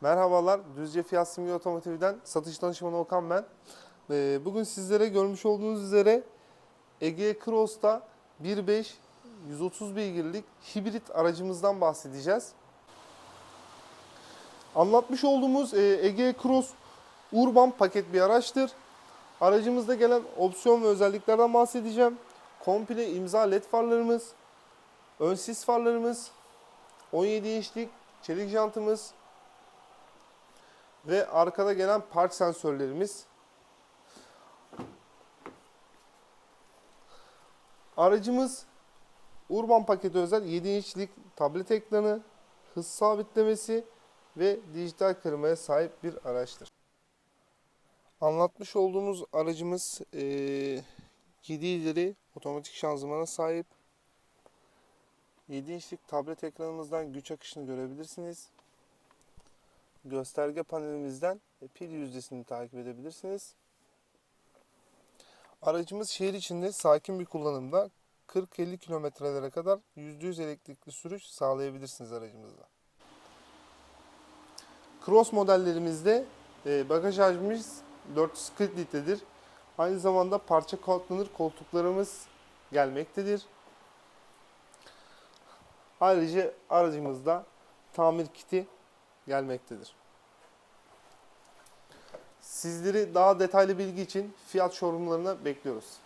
Merhabalar, Düzce Fiyat Simge Otomotiv'den satış danışmanı Okan ben. Ee, Bugün sizlere görmüş olduğunuz üzere Ege Cross'ta 1.5 130 beygirlik hibrit aracımızdan bahsedeceğiz. Anlatmış olduğumuz e, Ege Cross Urban paket bir araçtır. Aracımızda gelen opsiyon ve özelliklerden bahsedeceğim. Komple imza led farlarımız, ön sis farlarımız, 17 inçlik çelik jantımız ve arkada gelen park sensörlerimiz. Aracımız Urban paketi özel 7 inçlik tablet ekranı, hız sabitlemesi ve dijital kırmaya sahip bir araçtır. Anlatmış olduğumuz aracımız eee 7 ileri otomatik şanzımana sahip. 7 inçlik tablet ekranımızdan güç akışını görebilirsiniz. Gösterge panelimizden pil yüzdesini takip edebilirsiniz. Aracımız şehir içinde sakin bir kullanımda 40-50 kilometrelere kadar %100 elektrikli sürüş sağlayabilirsiniz aracımızla. Cross modellerimizde e, bagaj hacmimiz 440 litredir. Aynı zamanda parça katlanır koltuklarımız gelmektedir. Ayrıca aracımızda tamir kiti gelmektedir. Sizleri daha detaylı bilgi için fiyat showroomlarına bekliyoruz.